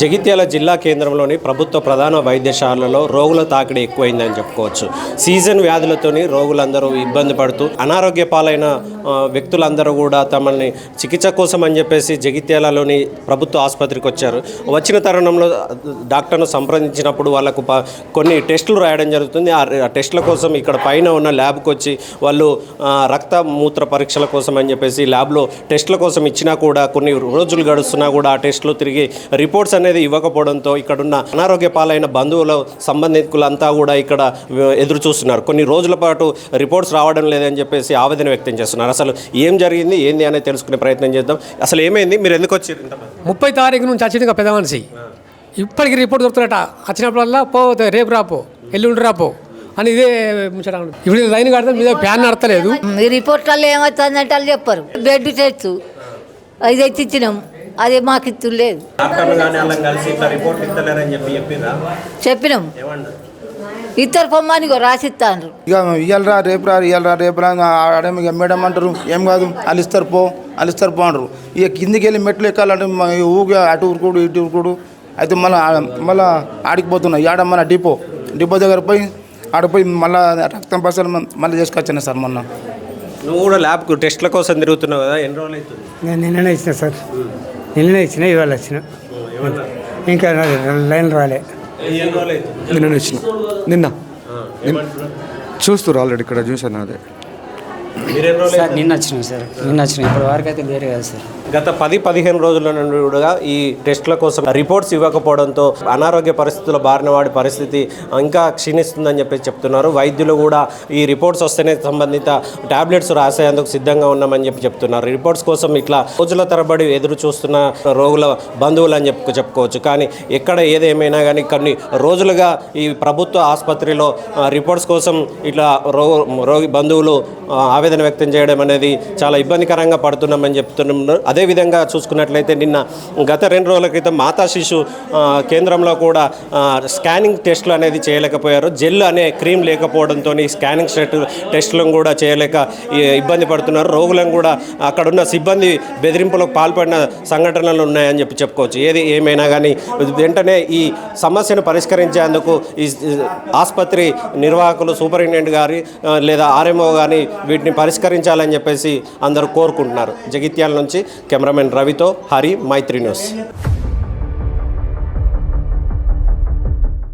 జగిత్యాల జిల్లా కేంద్రంలోని ప్రభుత్వ ప్రధాన వైద్యశాలలో రోగుల తాకిడి ఎక్కువైందని చెప్పుకోవచ్చు. సీజన్ వ్యాధులతోని రోగులందరూ ఇబ్బంది పడుతూ అనారోగ్య పాలైన వ్యక్తులందరూ కూడా తమని చికిత్స కోసం అని చెప్పేసి జగిత్యాలలోని ప్రభుత్వ ఆసుపత్రికి వచ్చారు. వచ్చిన తరుణంలో డాక్టర్ను సంప్రదించినప్పుడు వాళ్ళకు ప- కొన్ని టెస్టులు రాయడం జరుగుతుంది. ఆ టెస్టుల కోసం ఇక్కడ పైన ఉన్న ల్యాబ్కి వచ్చి వాళ్ళు రక్త మూత్ర పరీక్షల కోసం అని చెప్పేసి ల్యాబ్లో టెస్టుల కోసం ఇచ్చినా కూడా కొన్ని రోజులు గడుస్తున్నా కూడా ఆ టెస్టులు తిరిగి రిపోర్ట్స్ అనేది ఇవ్వకపోవడంతో ఇక్కడున్న అనారోగ్య పాలైన బంధువుల సంబంధికులంతా కూడా ఇక్కడ ఎదురు చూస్తున్నారు కొన్ని రోజుల పాటు రిపోర్ట్స్ రావడం లేదని చెప్పేసి ఆవేదన వ్యక్తం చేస్తున్నారు. అసలు ఏం జరిగింది ఏంది అనేది తెలుసుకునే ప్రయత్నం చేద్దాం. అసలు ఏమైంది? మీరు ఎందుకు వచ్చారు ఇంతమంది? ముప్పై తారీఖు నుంచి వచ్చింది పెద్ద మనిషి ఇప్పటికి రిపోర్ట్ దొరుకుతున్నట. వచ్చినప్పుడల్లా పో రేపు రాపో ఎల్లుండి రాపో అని ఇదే ముచ్చట ఇప్పుడు లైన్ కడితే మీద ఫ్యాన్ నడతలేదు. ఈ రిపోర్ట్లలో ఏమవుతుందంటే వాళ్ళు చెప్పరు. Bed test. అది అయితే ఇచ్చినాం. అది మాకు ఇత్తు లేదు. చెప్పినాం. ఇద్దరు పొమ్మని రాసిస్తాను ఇక ఇయ్యాలరా రేపు రా ఇయ్యాలరా రేపు రా ఆడేమో ఇక మేడం అంటారు ఏం కాదు వాళ్ళు ఇస్తారు పో వాళ్ళు ఇస్తారు పో అంటారు. ఇక కిందికి వెళ్ళి మెట్లు ఎక్కాలంటే ఊగా అటు ఉరుకుడు ఇటు ఉరుకుడు అయితే మళ్ళీ మళ్ళీ ఆడికి పోతున్నా ఆడ మన డిపో డిపో దగ్గర పోయి ఆడ పోయి మళ్ళీ రక్తం పసలు మళ్ళీ చేసుకొచ్చాను సార్ మొన్న. నువ్వు కూడా ల్యాబ్కు టెస్ట్ల కోసం తిరుగుతున్నావు కదా ఎన్ని రోజులు అవుతుంది? నేను నిన్ననే ఇచ్చిన సార్. నిన్ననే ఇచ్చిన ఇవాళ వచ్చిన ఇంకా లైన్ రాలే. నిన్న. వచ్చిన. నిన్న. చూస్తారు ఆల్రెడీ ఇక్కడ చూసాను అదే. సార్ నిన్న వచ్చినాం సార్ నిన్న వచ్చినాం ఇప్పుడు వరకు అయితే లేరు కదా సార్. గత పది పదిహేను రోజుల నుండి కూడా ఈ టెస్టుల కోసం రిపోర్ట్స్ ఇవ్వకపోవడంతో అనారోగ్య పరిస్థితుల బారిన వాడి పరిస్థితి ఇంకా క్షీణిస్తుందని చెప్పేసి చెప్తున్నారు. వైద్యులు కూడా ఈ రిపోర్ట్స్ వస్తేనే సంబంధిత టాబ్లెట్స్ రాసేందుకు సిద్ధంగా ఉన్నామని చెప్పి చెప్తున్నారు. రిపోర్ట్స్ కోసం ఇట్లా రోజుల తరబడి ఎదురు చూస్తున్న రోగుల బంధువులు అని చెప్పు చెప్పుకోవచ్చు. కానీ ఎక్కడ ఏదేమైనా కానీ కొన్ని రోజులుగా ఈ ప్రభుత్వ ఆసుపత్రిలో రిపోర్ట్స్ కోసం ఇట్లా రో రోగి బంధువులు ఆ, ఆవేదన వ్యక్తం చేయడం అనేది చాలా ఇబ్బందికరంగా పడుతున్నామని చెప్తున్నారు అదేవిధంగా చూసుకున్నట్లయితే నిన్న గత రెండు రోజుల క్రితం మాతా శిశు కేంద్రంలో కూడా స్కానింగ్ టెస్టులు అనేది చేయలేకపోయారు. జెల్ అనే క్రీమ్ లేకపోవడంతో స్కానింగ్ టెస్టులను కూడా చేయలేక ఇబ్బంది పడుతున్నారు. రోగులను కూడా అక్కడున్న సిబ్బంది బెదిరింపులకు పాల్పడిన సంఘటనలు ఉన్నాయని చెప్పి చెప్పుకోవచ్చు. ఏది ఏమైనా కానీ వెంటనే ఈ సమస్యను పరిష్కరించేందుకు ఈ ఆసుపత్రి నిర్వాహకులు సూపరింటెండెంట్ గారి లేదా ఆర్ఎంఓ కానీ వీటిని పరిష్కరించాలని చెప్పేసి అందరూ కోరుకుంటున్నారు. జగిత్యాల నుంచి కెమెరామెన్ రవితో హరి మైత్రి న్యూస్.